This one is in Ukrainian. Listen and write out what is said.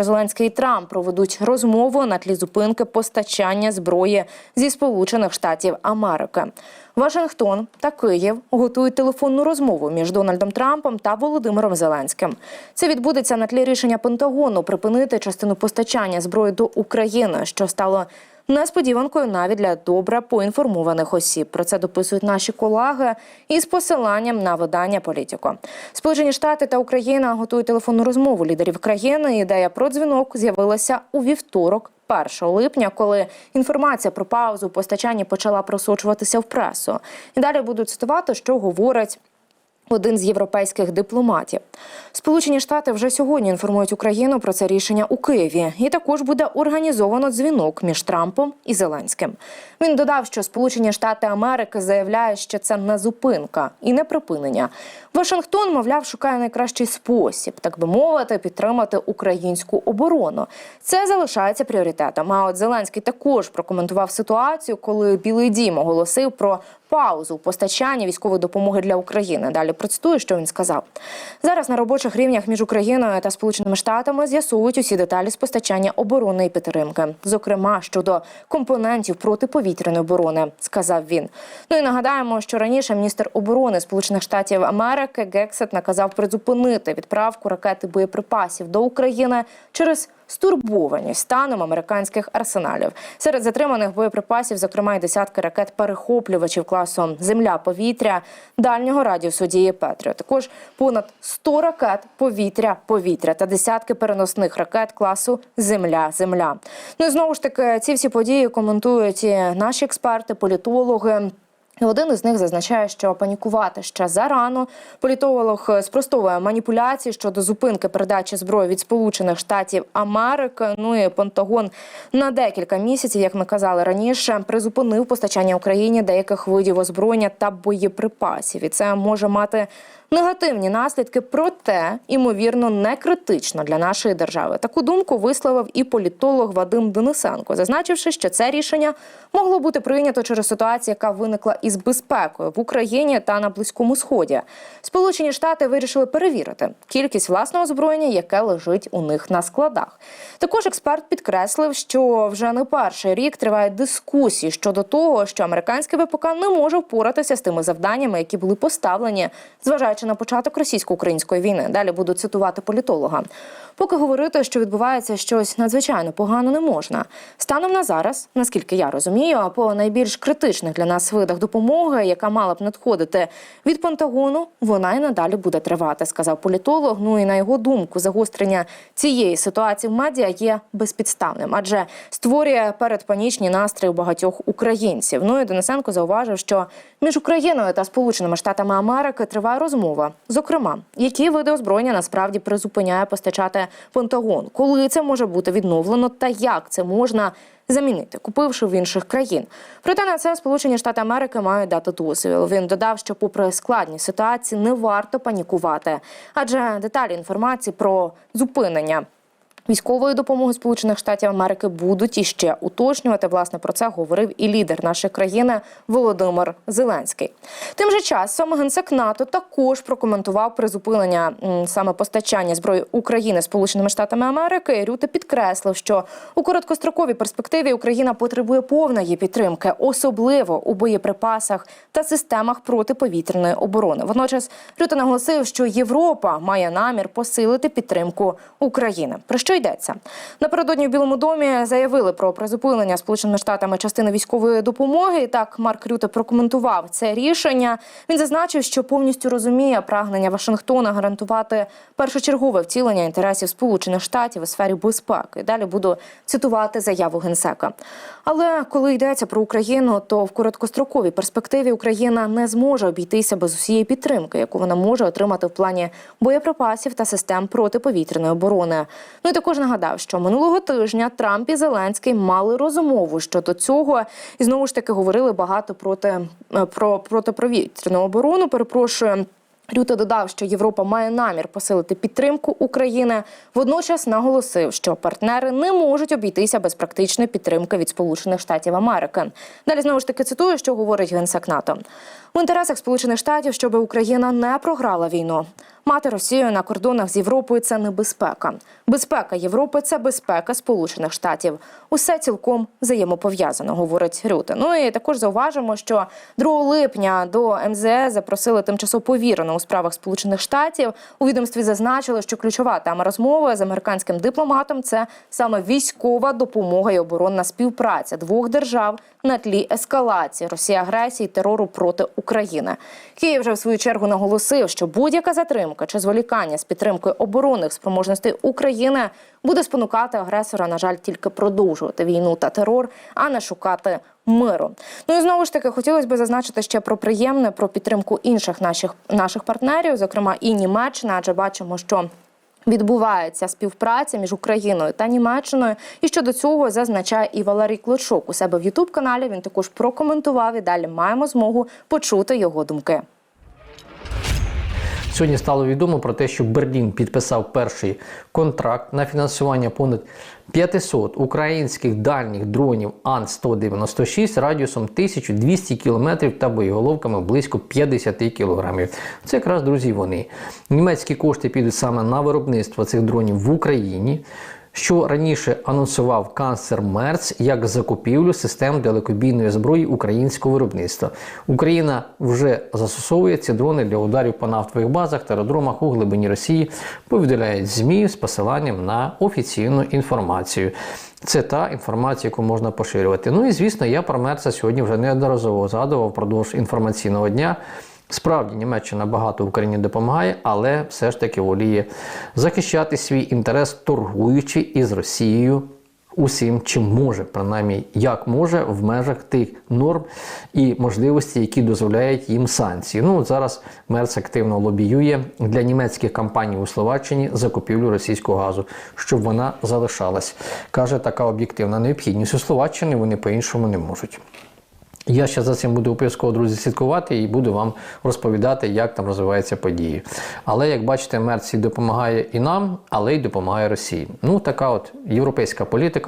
Зеленський і Трамп проведуть розмову на тлі зупинки постачання зброї зі Сполучених Штатів Америки. Вашингтон та Київ готують телефонну розмову між Дональдом Трампом та Володимиром Зеленським. Це відбудеться на тлі рішення Пентагону припинити частину постачання зброї до України, що стало несподіванкою навіть для добре поінформованих осіб. Про це дописують наші колеги із посиланням на видання Політіко. Сполучені Штати та Україна готують телефонну розмову лідерів країни. Ідея про дзвінок з'явилася у вівторок. 1 липня, коли інформація про паузу у постачанні почала просочуватися в пресу, і далі буду цитувати, що говорить один з європейських дипломатів. Сполучені Штати вже сьогодні інформують Україну про це рішення у Києві, і також буде організовано дзвінок між Трампом і Зеленським. Він додав, що Сполучені Штати Америки заявляють, що це не зупинка і не припинення. Вашингтон, мовляв, шукає найкращий спосіб, так би мовити, підтримати українську оборону. Це залишається пріоритетом. А от Зеленський також прокоментував ситуацію, коли Білий Дім оголосив про паузу у постачанні військової допомоги для України. Далі процитую, що він сказав. Зараз на робочих рівнях між Україною та Сполученими Штатами з'ясовують усі деталі з постачання оборонної підтримки, зокрема щодо компонентів протиповітряної оборони, сказав він. Ну і нагадаємо, що раніше міністр оборони Сполучених Штатів Америки Гексет наказав призупинити відправку ракети боєприпасів до України через стурбованість станом американських арсеналів. Серед затриманих боєприпасів, зокрема, й десятки ракет перехоплювачів класу Земля-повітря дальнього радіусу дії Петріо. Також понад 100 ракет повітря-повітря та десятки переносних ракет класу Земля-Земля. Ну і знову ж таки, ці всі події коментують і наші експерти, політологи. І Один із них зазначає, що панікувати ще зарано. Політолог спростовує маніпуляції щодо зупинки передачі зброї від Сполучених Штатів Америки. Ну і Пентагон на декілька місяців, як ми казали раніше, призупинив постачання Україні деяких видів озброєння та боєприпасів. І це може мати негативні наслідки, проте ймовірно не критично для нашої держави. Таку думку висловив і політолог Вадим Денисенко, зазначивши, що це рішення могло бути прийнято через ситуацію, яка виникла із безпекою в Україні та на близькому сході. Сполучені Штати вирішили перевірити кількість власного озброєння, яке лежить у них на складах. Також експерт підкреслив, що вже не перший рік тривають дискусії щодо того, що американське ВПК не може впоратися з тими завданнями, які були поставлені, зважаючи на початок російсько-української війни. Далі буду цитувати політолога. Поки говорити, що відбувається щось надзвичайно погано, не можна. Станом на зараз, наскільки я розумію, по найбільш критичних для нас видах допомоги, яка мала б надходити від Пентагону, вона і надалі буде тривати, сказав політолог. Ну і на його думку, загострення цієї ситуації в медіа є безпідставним, адже створює передпанічні настрої у багатьох українців. Ну і Денисенко зауважив, що між Україною та Сполученими Штатами Америки триває розмова. Зокрема, які види озброєння насправді призупиняє постачати Пентагон, коли це може бути відновлено, та як це можна замінити, купивши в інших країн. Проте на це Сполучені Штати Америки мають дати дозвіл. Він додав, що, попри складні ситуації, не варто панікувати, адже деталі інформації про зупинення. Військової допомоги Сполучених Штатів Америки будуть іще уточнювати. Власне про це говорив і лідер нашої країни Володимир Зеленський. Тим же часом генсек НАТО також прокоментував призупинення саме постачання зброї України Сполученими Штатами Америки. Рюте підкреслив, що у короткостроковій перспективі Україна потребує повної підтримки, особливо у боєприпасах та системах протиповітряної оборони. Водночас Рюте наголосив, що Європа має намір посилити підтримку України. Про що йдеться напередодні в Білому домі заявили про призупинення Сполученими Штатами частини військової допомоги. Так Марк Рюте прокоментував це рішення. Він зазначив, що повністю розуміє прагнення Вашингтона гарантувати першочергове втілення інтересів Сполучених Штатів у сфері безпеки. Далі буду цитувати заяву генсека. Але коли йдеться про Україну, то в короткостроковій перспективі Україна не зможе обійтися без усієї підтримки, яку вона може отримати в плані боєприпасів та систем протиповітряної оборони. Ну і також нагадав, що минулого тижня Трамп і Зеленський мали розмову щодо цього, і знову ж таки говорили багато проти е, про протиповітряну оборону. Перепрошую. Рюте додав, що Європа має намір посилити підтримку України. Водночас наголосив, що партнери не можуть обійтися без практичної підтримки від Сполучених Штатів Америки. Далі знову ж таки цитую, що говорить генсек НАТО. В інтересах Сполучених Штатів, щоб Україна не програла війну. Мати Росію на кордонах з Європою це небезпека. Безпека Європи це безпека Сполучених Штатів. Усе цілком взаємопов'язано, говорить Рюте. Ну і також зауважимо, що 2 липня до МЗС запросили тимчасово повірену у справах Сполучених Штатів. У відомстві зазначили, що ключова тема розмови з американським дипломатом це саме військова допомога і оборонна співпраця двох держав на тлі ескалації Росії агресії терору проти України. Київ вже в свою чергу наголосив, що будь-яка затримка чи зволікання з підтримкою оборонних спроможностей України буде спонукати агресора, на жаль, тільки продовжувати війну та терор, а не шукати миру. Ну і знову ж таки хотілося б зазначити ще про приємне, про підтримку інших наших наших партнерів, зокрема і Німеччина, адже бачимо, що. Відбувається співпраця між Україною та Німеччиною, і щодо цього зазначає і Валерій Клочок у себе в Ютуб каналі. Він також прокоментував і далі маємо змогу почути його думки. Сьогодні стало відомо про те, що Берлін підписав перший контракт на фінансування понад 500 українських дальніх дронів Ан-196 радіусом 1200 км та боєголовками близько 50 кг. Це якраз, друзі, вони. Німецькі кошти підуть саме на виробництво цих дронів в Україні що раніше анонсував канцлер Мерц як закупівлю систем далекобійної зброї українського виробництва. Україна вже застосовує ці дрони для ударів по нафтових базах та аеродромах у глибині Росії, повідомляють ЗМІ з посиланням на офіційну інформацію. Це та інформація, яку можна поширювати. Ну і звісно, я про Мерца сьогодні вже неодноразово згадував впродовж інформаційного дня. Справді Німеччина багато Україні допомагає, але все ж таки воліє захищати свій інтерес, торгуючи із Росією усім, чим може, принаймні як може, в межах тих норм і можливостей, які дозволяють їм санкції. Ну от зараз Мерц активно лобіює для німецьких компаній у Словаччині закупівлю російського газу, щоб вона залишалась. каже така об'єктивна необхідність у Словаччини. Вони по-іншому не можуть. Я ще за цим буду обов'язково, друзі, слідкувати і буду вам розповідати, як там розвиваються події. Але як бачите, Мерці допомагає і нам, але й допомагає Росії. Ну, така от європейська політика.